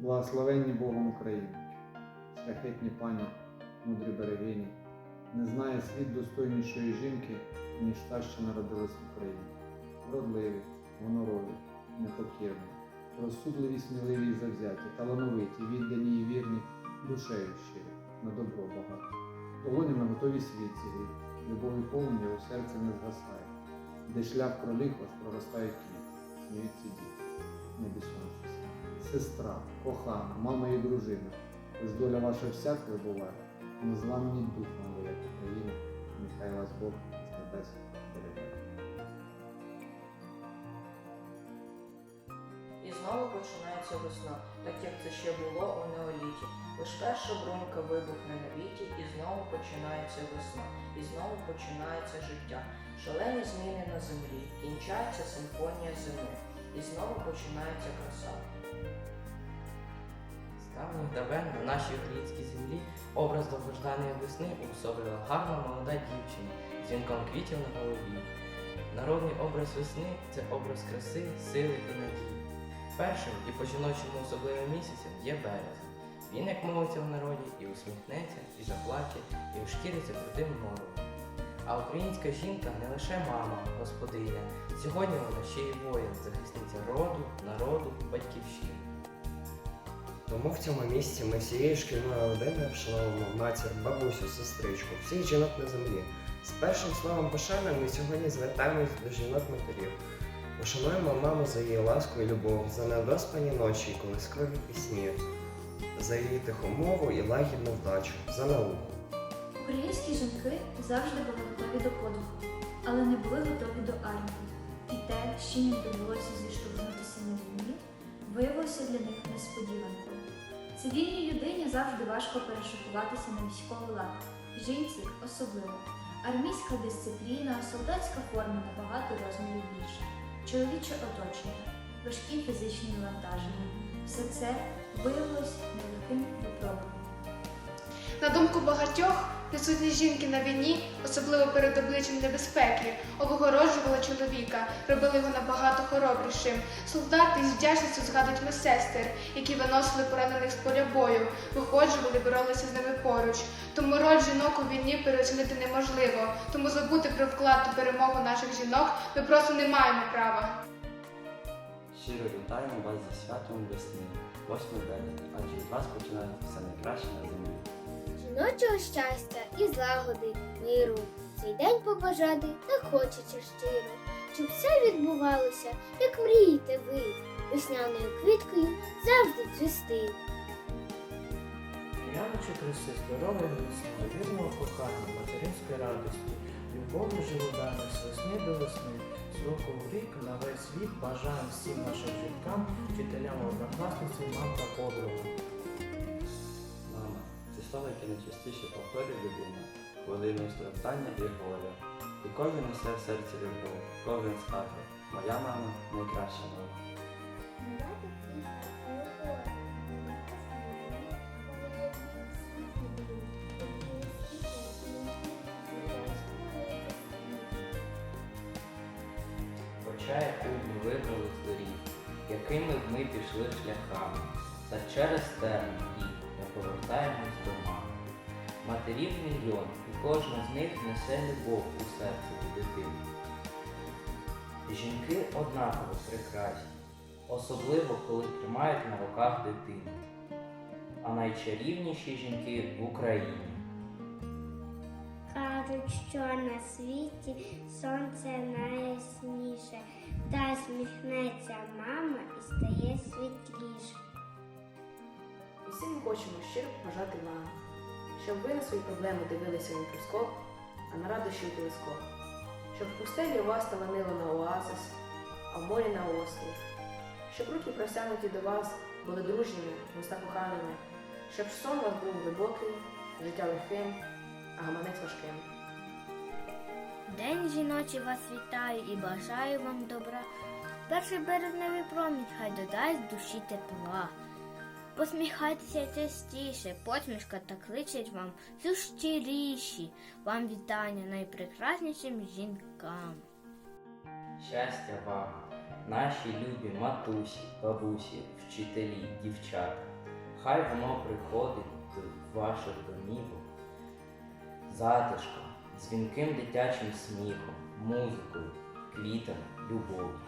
Благословенні Богом України, шляхетні пані, мудрі берегині, не знає світ достойнішої жінки, ніж та, що народилась в Україні. Вродливі, гонорові, непокірні, розсудливі, сміливі і завзяті, талановиті, віддані і вірні, душею щирі, на добро багато. Долонями готові світ зігріти, любові повні у серці не згасає, де шлях проліг ваш проростають квіти, сміються діти, небі сонце. Сестра, кохана, мама і дружина, ось доля ваша всякою буває, незламні духом ви, як Україна, нехай вас Бог з небес береже. І знову починається весна, так як це ще було у неоліті. Лиш перша брунька вибухне на віті, і знову починається весна, і знову починається життя. Шалені зміни на землі, кінчається симфонія зими, і знову починається краса. Ставних давен на нашій українській землі образ довгожданої весни уособлювала гарна молода дівчина з вінком квітів на голові. Народний образ весни це образ краси, сили і надії. Першим і по жіночому особливим місяцем є березень. Він, як мовиться в народі, і усміхнеться, і заплаче, і ушкіриться крутим норовом. А українська жінка не лише мама, господиня. Сьогодні вона ще й воїн, захисниця роду, народу, батьківщини. Тому в цьому місці ми всією шкільною родиною вшановуємо матір, бабусю, сестричку, всіх жінок на землі. З першим словом пошани ми сьогодні звертаємось до жінок-матерів. Ушануємо маму за її ласку і любов, за недоспані ночі і колискові пісні, за її тиху мову і лагідну вдачу, за науку. Українські жінки завжди були готові до подвигу, але не були готові до армії. І те, що їм довелося зіштовхнутися на війні, виявилося для них несподіванкою. Цивільній людині завжди важко перешикуватися на військовий лад, жінці особливо. Армійська дисципліна, солдатська форма набагато розмірів більше, чоловіче оточення, важкі фізичні навантаження. Все це виявилось нелегким випробуванням. На думку багатьох, присутність жінки на війні, особливо перед обличчям небезпеки, облагороджувала чоловіка, робили його набагато хоробрішим. Солдати з вдячністю згадують медсестер, які виносили поранених з поля бою, виходжували, боролися з ними поруч. Тому роль жінок у війні переоцінити неможливо. Тому забути про вклад у перемогу наших жінок ми просто не маємо права. Щиро вітаємо вас зі святом весни, 8 березня, адже від вас починається все найкраще на землі. Жіночого щастя і злагоди, миру. Цей день побажати так хочеться щиро, щоб все відбувалося, як мрієте ви, весняною квіткою завжди цвісти. Яночі краси, здоров'я міцного, вірного кохання, материнської радості, любові живоданих з весни до весни, з року в рік на весь світ бажаємо всім нашим жінкам, вчителям, однокласницям, мам та подругам. Слово, яке найчастіше повторює людина, хвилиною страждання і горя. І кожен несе в серці любов, кожен скаже, моя мама найкраща мама. Хоча яку б ми вибрали з доріг, якими б ми пішли шляхами, та через терн не повертаємось до мами. Матерів мільйон, і кожна з них несе любов у серці до дитини. Жінки однаково прекрасні, особливо коли тримають на руках дитину. А найчарівніші жінки в Україні. Кажуть, що на світі сонце найясніше, та сміхнеться мама і стає світліше. Ми хочемо щиро побажати вам, щоб ви на свої проблеми дивилися в мікроскоп, а на радощі у телескоп, щоб в пустелі у вас таланило на оазис, а в морі на острів, щоб руки простягнуті до вас були дружніми, вуста коханими, щоб сон у вас був глибокий, життя легким, а гаманець важким. День жіночий вас вітаю і бажаю вам добра. Перший березневий промінь хай додасть душі тепла. Посміхайтеся частіше, посмішка та кличуть вам зущиріші. Вам вітання найпрекраснішим жінкам. щастя вам, наші любі матусі, бабусі, вчителі, дівчата. Хай воно приходить до ваших домівок затишком, дзвінким дитячим сміхом, музикою, квітами, любов'ю.